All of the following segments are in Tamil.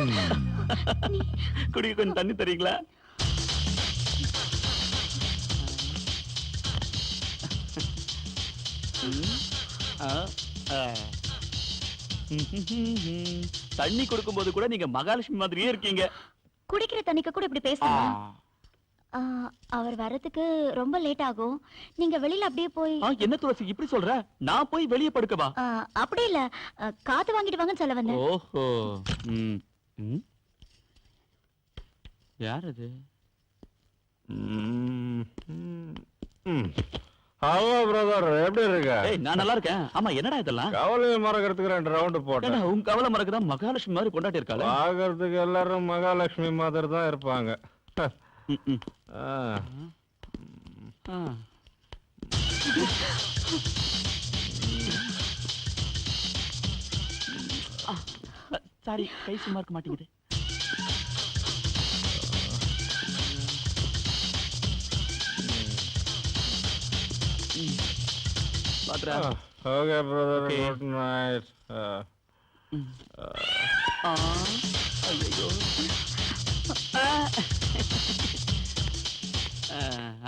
குடிக்க கொஞ்சம் தண்ணி தரீங்களா. தண்ணி கொடுக்கும்போது கூட நீங்க மகாலட்சுமி மாதிரியே இருக்கீங்க. குடிக்கிற தண்ணிக்கு கூட இப்படி பேசலாம் அவர் வர்றதுக்கு ரொம்ப லேட் ஆகும். நீங்க வெளியில அப்படியே போய் என்ன துளசி இப்படி சொல்ற? நான் போய் வெளியே படுக்கவா? அப்படி இல்ல. காத்து வாங்கிட்டு வாங்கன்னு சொல்ல வந்தேன். ஓஹோ. ம். யார் அது ஹலோ பிரதர் எப்படி இருக்க? ஏய் நான் நல்லா இருக்கேன். ஆமா என்னடா இதெல்லாம்? கவலையை மறக்கிறதுக்கு ரெண்டு ரவுண்டு போட்டேன். உன் கவலை மறக்குதான் மகாலட்சுமி மாதிரி கொண்டாட்டி இருக்காளே. பாக்குறதுக்கு எல்லாரும் மகாலட்சுமி மாதிரி தான் இருப்பாங்க. ஆ. ஆ, சாரி கை சும்மா இருக்க மாட்டேங்குது ம். பாத்துடா. Okay brother. Good night. ஆ,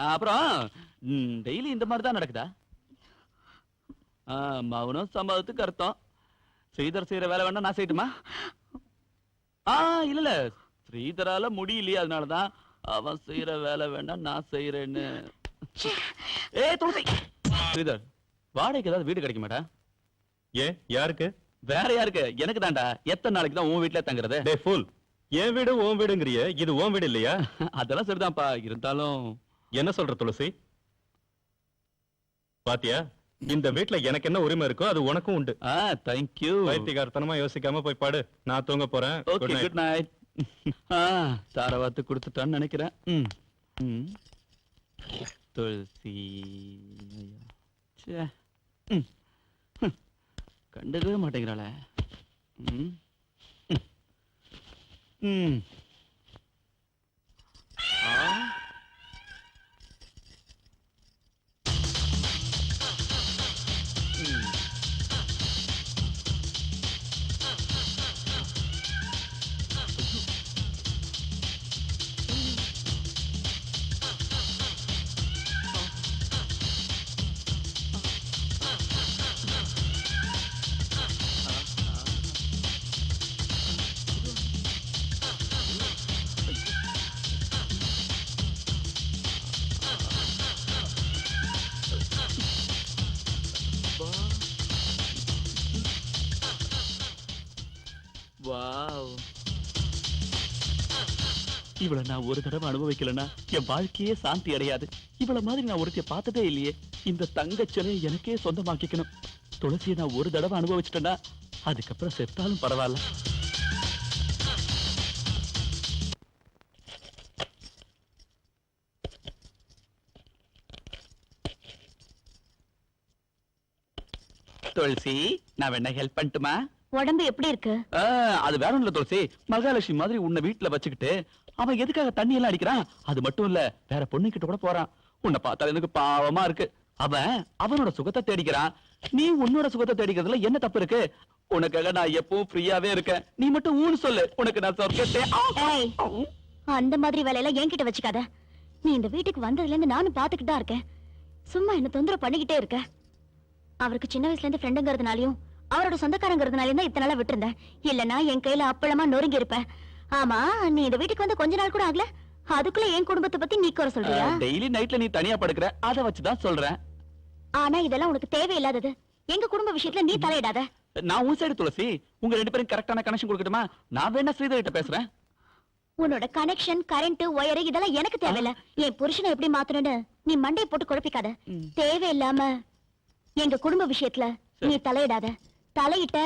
அப்புறம் டெய்லி இந்த மாதிரி தான் நடக்குதா ஆ, மௌனம் சம்மதத்துக்கு அர்த்தம் ஸ்ரீதர் செய்யற வேலை வேணா நான் செய்யட்டுமா? ஆ இல்ல இல்ல. ஸ்ரீதரால முடியலையே அதனாலதான் அவன் செய்யற வேலை வேண்டாம் நான் செய்யறேன்னு. ஏ துளசி ஸ்ரீதர் வாடகைக்கு ஏதாவது வீடு கிடைக்க மாட்டா? ஏன் யாருக்கு? வேற யாருக்கு? எனக்கு தான்டா. எத்தனை நாளைக்கு தான் உன் வீட்ல தங்குறது? டே ஃபுல் என் வீடு உன் வீடுங்கிறிய. இது உன் வீடு இல்லையா? அதெல்லாம் சரிதான்ப்பா. இருந்தாலும் என்ன சொல்ற துளசி? பாத்தியா? இந்த வீட்ல எனக்கு என்ன உரிமை இருக்கோ அது உனக்கும் உண்டு. ஆ தேங்க்யூ பைத்தியகாரத்தனமா யோசிக்காம போய் பாடு. நான் தூங்க போறேன். ஓகே. குட் நைட் ஆ தாரவாத்து கொடுத்துட்டான்னு நினைக்கிறேன். ம். ம். துளசி. கண்டுக்கவே மாட்டேங்கிறாளே. ம். ம். இவளை நான் ஒரு தடவை அனுபவிக்கலனா என் வாழ்க்கையே சாந்தி அடையாது. இவளை மாதிரி நான் ஒருத்தைய பார்த்ததே இல்லையே. இந்த தங்கச்சனை எனக்கே சொந்தமாக்கிக்கணும். துளசியை நான் ஒரு தடவை அனுபவிச்சிட்டேன்னா அதுக்கப்புறம் செத்தாலும் பரவாயில்ல. துளசி நான் வேணா ஹெல்ப் பண்ணட்டுமா? உடம்பு எப்படி இருக்கு? அது வேற ஒண்ணும் இல்ல துளசி. மகாலட்சுமி மாதிரி உன்னை வீட்டுல வச்சுக்கிட்டு அவன் எதுக்காக தண்ணி எல்லாம் அடிக்கிறான்? அது மட்டும் இல்ல வேற பொண்ணு கிட்ட கூட போறான். உன்னை பார்த்தா எனக்கு பாவமா இருக்கு. அவன் அவனோட சுகத்தை தேடிக்கிறான். நீ உன்னோட சுகத்தை தேடிக்கிறதுல என்ன தப்பு இருக்கு? உனக்காக நான் எப்பவும் ஃப்ரீயாவே இருக்கேன். நீ மட்டும் ஊன்னு சொல்லு. உனக்கு நான் சொர்க்கத்தை அந்த மாதிரி வேலையெல்லாம் என்கிட்ட வச்சுக்காத. நீ இந்த வீட்டுக்கு வந்ததுல இருந்து நானும் பாத்துக்கிட்டு தான் இருக்கேன். சும்மா என்ன தொந்தரவு பண்ணிக்கிட்டே இருக்க. அவருக்கு சின்ன வயசுல இருந்து ஃப்ரெண்டுங்கிறதுனாலயும் அவரோட சொந்தக்காரங்கிறதுனாலயும் தான் இத்தனை நாளா விட்டுருந்தேன் இல்லனா என் கையில அப்பளமா நொறுங்கி இருப்பேன். ஆமா நீ இந்த வீட்டுக்கு வந்து கொஞ்ச நாள் கூட ஆகல. அதுக்குள்ள என் குடும்பத்தை பத்தி நீ குறை சொல்றியா? டெய்லி நைட்ல நீ தனியா படுக்கிற அத வச்சுதான் சொல்றேன். ஆனா இதெல்லாம் உனக்கு தேவையில்லாதது. எங்க குடும்ப விஷயத்துல நீ தலையிடாத. நான் உன் சைடு துளசி உங்க ரெண்டு பேரும் கரெக்டான கனெக்ஷன் கொடுக்கட்டுமா? நான் வேணா ஸ்ரீதர் கிட்ட பேசுறேன். உன்னோட கனெக்ஷன் கரண்ட் ஒயர் இதெல்லாம் எனக்கு தேவையில்ல. என் புருஷனை எப்படி மாத்தணும்னு நீ மண்டைய போட்டு குழப்பிக்காத. தேவையில்லாம எங்க குடும்ப விஷயத்துல நீ தலையிடாத. தலையிட்ட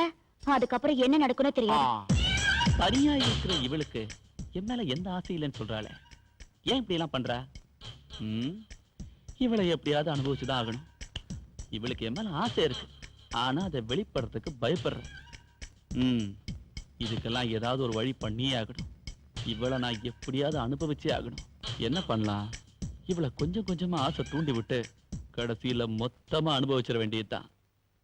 அதுக்கப்புறம் என்ன நடக்கும்னு ஆ, தெரியாது தனியா இருக்கிற இவளுக்கு என் மேல எந்த ஆசை இல்லைன்னு சொல்றாளே. ஏன் இப்படி எல்லாம் பண்றா? ம், இவளை எப்படியாவது அனுபவிச்சுதான் ஆகணும். இவளுக்கு என் மேல ஆசை இருக்கு. ஆனா அதை வெளிப்படுறதுக்கு பயப்படுற. ம் இதுக்கெல்லாம் ஏதாவது ஒரு வழி பண்ணியே ஆகணும். இவளை நான் எப்படியாவது அனுபவிச்சே ஆகணும். என்ன பண்ணலாம்? இவளை கொஞ்சம் கொஞ்சமா ஆசை தூண்டி விட்டு கடைசியில மொத்தமா அனுபவிச்சிட வேண்டியதுதான்.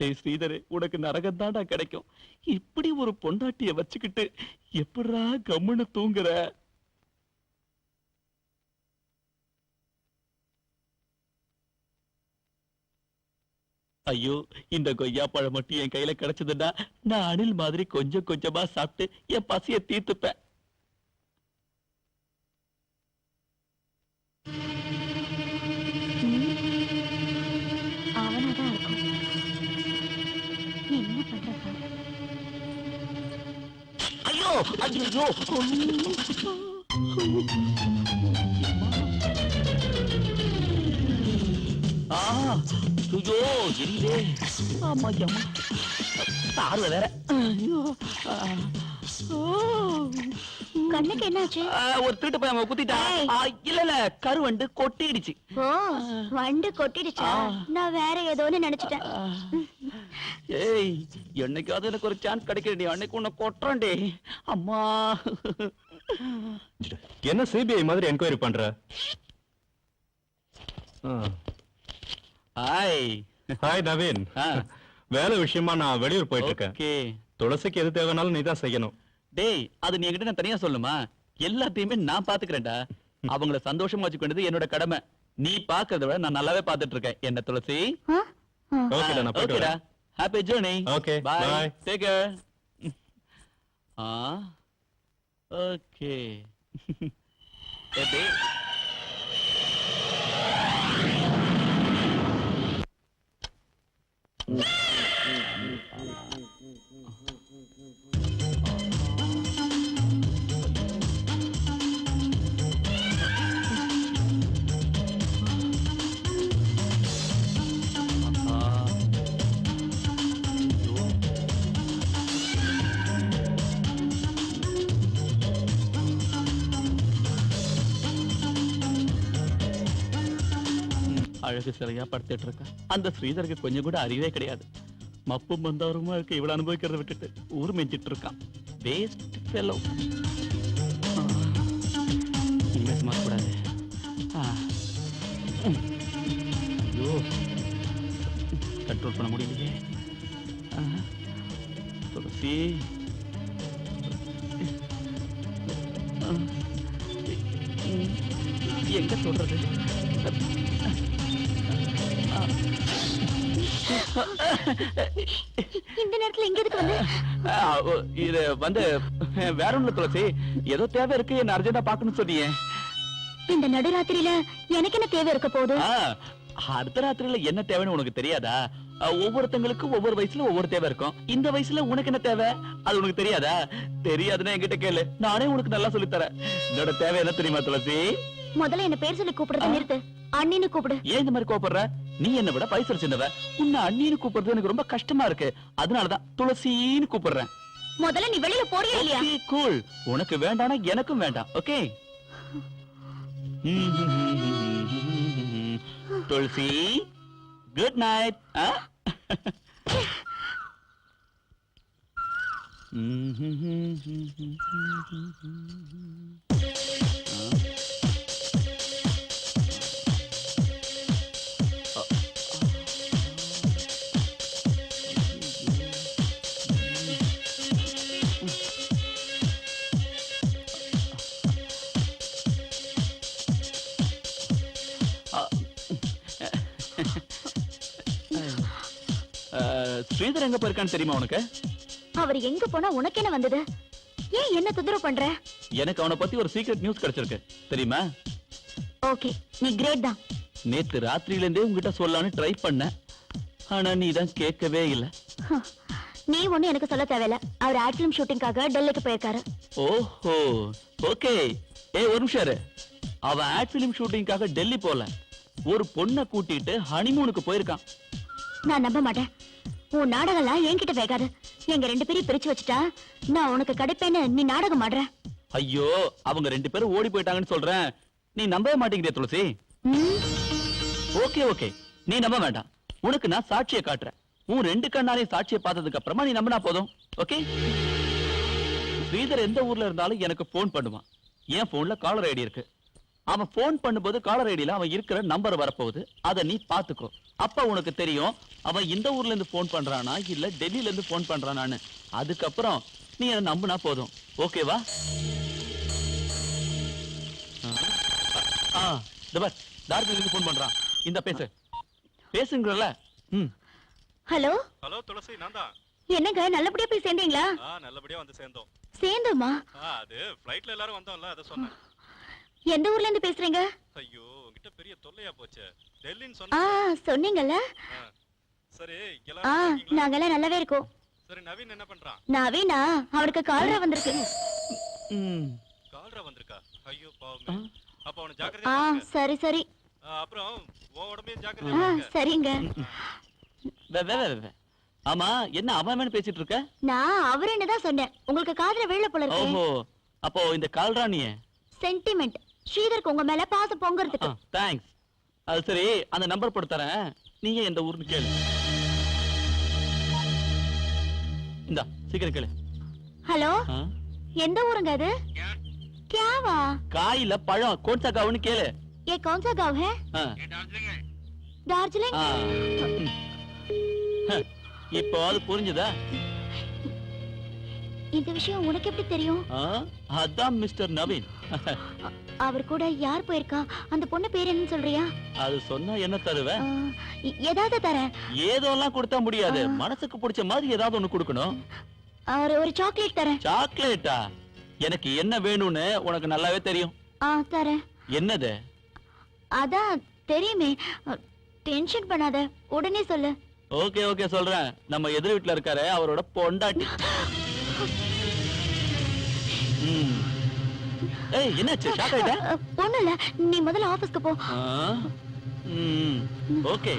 டேய் ஸ்ரீதரே உனக்கு நரகம் தாண்டா கிடைக்கும். இப்படி ஒரு பொண்டாட்டிய வச்சுக்கிட்டு எப்படா கம்முன்னு தூங்குற? ஐயோ இந்த கொய்யா பழம் மட்டும் என் கையில கிடைச்சதுன்னா நான் அணில் மாதிரி கொஞ்சம் கொஞ்சமா சாப்பிட்டு என் பசிய தீர்த்துப்பேன். ஐயோ. ஐயோ எரியுதே ஆமா அம்மா பார்வை வேற. ஐயோ. கண்ணுக்கு என்னாச்சு? ஆ, ஒரு திருட்டு பையன் அவன் குத்திட்டா ஏய். ஆ, இல்ல இல்ல கருவண்டு கொட்டிடுச்சு. ஓ வண்டு கொட்டிடுச்சா. நான் வேற ஏதோன்னு நினைச்சிட்டேன். ஏய் என்னைக்காவது எனக்கு ஒரு சான்ஸ் கிடைக்கிறடி அன்னைக்கு உன்னை கொட்டுறேன்டி அம்மா. என்ன சிபிஐ மாதிரி என்கொயரி பண்ற? Hi hi Naveen. வேலை விஷயமா நான் வெளியூர் போயிட்டு இருக்கேன். ஓகே. துளசிக்கு எது தேவைனாலும் நீ தான் செய்யணும். டேய் அது நீ என்கிட்ட நான் தனியா சொல்லுமா? எல்லாத்தையுமே நான் பாத்துக்கிறேன்டா அவங்கள சந்தோஷமா வச்சுக்க வேண்டியது என்னோட கடமை. நீ பாக்குறத விட நான் நல்லாவே பாத்துட்டு இருக்கேன் என்ன துளசி. ஓகேடா நான் போயிட்டு வரேன். Happy journey Okay, bye. Take care ஆ? ஓகே எப்படி? ஆ. அழகு சிலையா படுத்துட்டு இருக்கா அந்த ஸ்ரீதருக்கு கொஞ்சம் கூட அறிவே கிடையாது. மப்பும் வந்தவருமா இருக்க இவ்வளவு அனுபவிக்கிறத விட்டுட்டு ஊர் மெஞ்சிட்டு இருக்கான் வேஸ்ட் ஃபெலோ கூடாது ஐயோ. கண்ட்ரோல் பண்ண முடியலையே. துளசி. எங்க சொல்றது? இந்த நேரத்துல எங்க எதுக்கு வந்து? இது வந்து வேற ஒண்ணு துளசி ஏதோ தேவை இருக்கு என்ன அர்ஜென்டா பாக்கணும்னு சொன்னீங்க. இந்த நடுராத்திரியில எனக்கு என்ன தேவை இருக்க போகுது? அடுத்த ராத்திரில என்ன தேவைன்னு உனக்கு தெரியாதா? ஒவ்வொருத்தங்களுக்கும் ஒவ்வொரு வயசுல ஒவ்வொரு தேவை இருக்கும். இந்த வயசுல உனக்கு என்ன தேவை? அது உனக்கு தெரியாதா? தெரியாதுன்னா என்கிட்ட கேளு. நானே உனக்கு நல்லா சொல்லித் தரேன். என்னோட தேவை என்ன தெரியுமா துளசி? முதல்ல என்ன பேர் சொல்லி கூப்பிடுறத நிறுத்து. அண்ணின்னு கூப்பிடு. ஏன் இந்த மாதிரி கோபப்படுற நீ என்ன விட வயசுல சின்னவ. உன்னை அண்ணின்னு கூப்பிடுறது எனக்கு ரொம்ப கஷ்டமா இருக்கு. அதனாலதான் துளசின்னு கூப்பிடுறேன். முதல்ல நீ வெளியில போறியா இல்லையா? கூல் உனக்கு வேண்டாம்னா எனக்கும் வேண்டாம் okay? Thulasi good night Sridhar எங்க போயிருக்கான்னு தெரியுமா உனக்கு? அவர் எங்க போனா உனக்கு என்ன வந்தது? ஏன் என்ன தொந்தரவு பண்ற? எனக்கு அவனை பத்தி ஒரு சீக்ரெட் நியூஸ் கிடைச்சிருக்கு. தெரியுமா? ஓகே நீ கிரேட் தான். நேத்து ராத்திரியில இருந்தே உங்ககிட்ட சொல்லலாம்னு ட்ரை பண்ணேன் ஆனா நீ தான் கேட்கவே இல்ல. நீ ஒண்ணு எனக்கு சொல்ல தேவையில்ல. அவர் ஆட் ஃபிலிம் ஷூட்டிங்காக டெல்லிக்கு போயிருக்காரு. ஓஹோ ஓகே. ஏய் ஒரு நிமிஷம். அவன் ஆட் பிலிம் ஷூட்டிங்காக டெல்லி போல. ஒரு பொண்ணை கூட்டிட்டு ஹனிமூனுக்கு போயிருக்கான். நான் நம்ப மாட்டேன். உன் நாடகம்லாம் என்கிட்ட வேகாது. எங்க ரெண்டு பேரையும் பிரிச்சு வச்சுட்டா நான் உனக்கு கிடைப்பேன்னு நீ நாடகம் ஆடுற. ஐயோ அவங்க ரெண்டு பேரும் ஓடி போயிட்டாங்கன்னு சொல்றேன். நீ நம்பவே மாட்டேங்கிறிய துளசி. Okay okay. நீ நம்ப வேண்டாம். உனக்கு நான் சாட்சியை காட்டுறேன். உன் ரெண்டு கண்ணாலையும் சாட்சியை பார்த்ததுக்கு அப்புறமா நீ நம்பினா போதும். ஓகே? ஸ்ரீதர் எந்த ஊர்ல இருந்தாலும் எனக்கு ஃபோன் பண்ணுவான். என் போன்ல காலர் ஐடி இருக்கு. அவன் ஃபோன் பண்ணும்போது காலர் ஐடியில அவன் இருக்கிற நம்பர் வரப்போகுது. அதை நீ பாத்துக்கோ அப்ப உனக்கு தெரியும் அவன் இந்த ஊர்ல இருந்து ஃபோன் பண்றானா இல்ல டெல்லியில இருந்து ஃபோன் பண்றானான்னு. அதுக்கப்புறம் நீ என்ன நம்புனா போதும். ஓகேவா ஆ இந்த பார் டார்பில இருந்து ஃபோன் பண்றான். இந்த பேசு. பேசுங்கறல ம். ஹலோ? ஹலோ துளசி நான் தான். என்னங்க நல்லபடியா போய் சேர்ந்தீங்களா? ஆ நல்லபடியா வந்து சேர்ந்தோம். சேர்ந்தோமா? ஆ அது ஃப்ளைட்ல எல்லாரும் வந்தோம்ல அதை சொன்னேன். எந்த ஊர்ல இருந்து பேசுறீங்க? ஐயோ உன்கிட்ட பெரிய தொல்லையா போச்சு. டெல்லின்னு ஆ சொன்ன சொன்னீங்கல்ல? சரி ஆ எல்லாரும்? நாங்கெல்லாம் நல்லாவே இருக்கோம். சரி நவீன் என்ன பண்றான்? நவீனா? அவனுக்கு காலரா வந்திருக்கு. ம். கால்ரா வந்திருக்கா? ஐயோ ஆ. பாவமே அப்ப அவன ஆ ஜாக்கிரதையா பாத்துக்க. சரி சரி. ஆ, அப்புறம் உன் உடம்பையும் ஆ ஜாக்கிரதையா பாத்துக்க. சரிங்க. வே, வே, வே, வே. ஆமா என்ன அவன் அவன் பேசிட்டு இருக்க? நான் அவர் என்னதான் சொன்னேன். உங்களுக்கு காதுல விழ போல இருக்கு. ஓஹோ அப்போ இந்த கால்ராணிய சென்டிமெண்ட் ஸ்ரீதருக்கு உங்க மேல பாசம் பொங்குறதுக்கு தேங்க்ஸ் அது சரி அந்த நம்பர் போட்டு தரேன் நீங்க எந்த ஊர்னு கேளு இந்தா சீக்கிரம் கேளு ஹலோ ஆ? எந்த ஊருங்க அது கியாவா காயில பழம் கோட்சா காவுன்னு கேளு ये कौन सा गांव है ஆ. दार्जिलिंग ஆ. ம். ஹ, இப்போ அது புரிஞ்சுதா இந்த விஷயம் உனக்கு எப்படி தெரியும் ஆ? அதான் மிஸ்டர் நவீன். அவர் கூட யார் போயிருக்கா? அந்த பொண்ணு பேர் என்னன்னு சொல்றியா? அது சொன்னா என்ன தருவ? ஆ, எ- ஏதாவது தரேன் ஏதோலாம் கொடுத்தா முடியாது. மனசுக்கு பிடிச்ச மாதிரி ஏதாவது ஒண்ணு கொடுக்கணும். ஒரு ஒரு சாக்லேட் தரேன். சாக்லேட்டா? எனக்கு என்ன வேணும்னு உனக்கு நல்லாவே தெரியும். ஆ தரேன். என்னது? அதான் தெரியுமே. டென்ஷன் பண்ணாத. உடனே சொல்லு. ஓகே ஓகே சொல்றேன். நம்ம எதிர் வீட்டுல இருக்காரு அவரோட பொண்டாட்டி. ஏய் என்னாச்சு? ஷாக் ஆயிட்ட? இல்ல நீ முதல்ல ஆபீஸ்க்கு போ. ஓகே.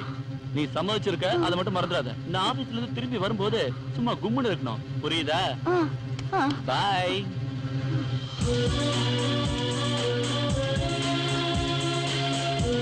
நீ சம்மதிச்சிருக்க அதை மட்டும் மறந்துடாத. நான் ஆபீஸ்ல இருந்து திரும்பி வரும்போது சும்மா கும்முன்னு இருக்கணும். புரியுதா. பாய்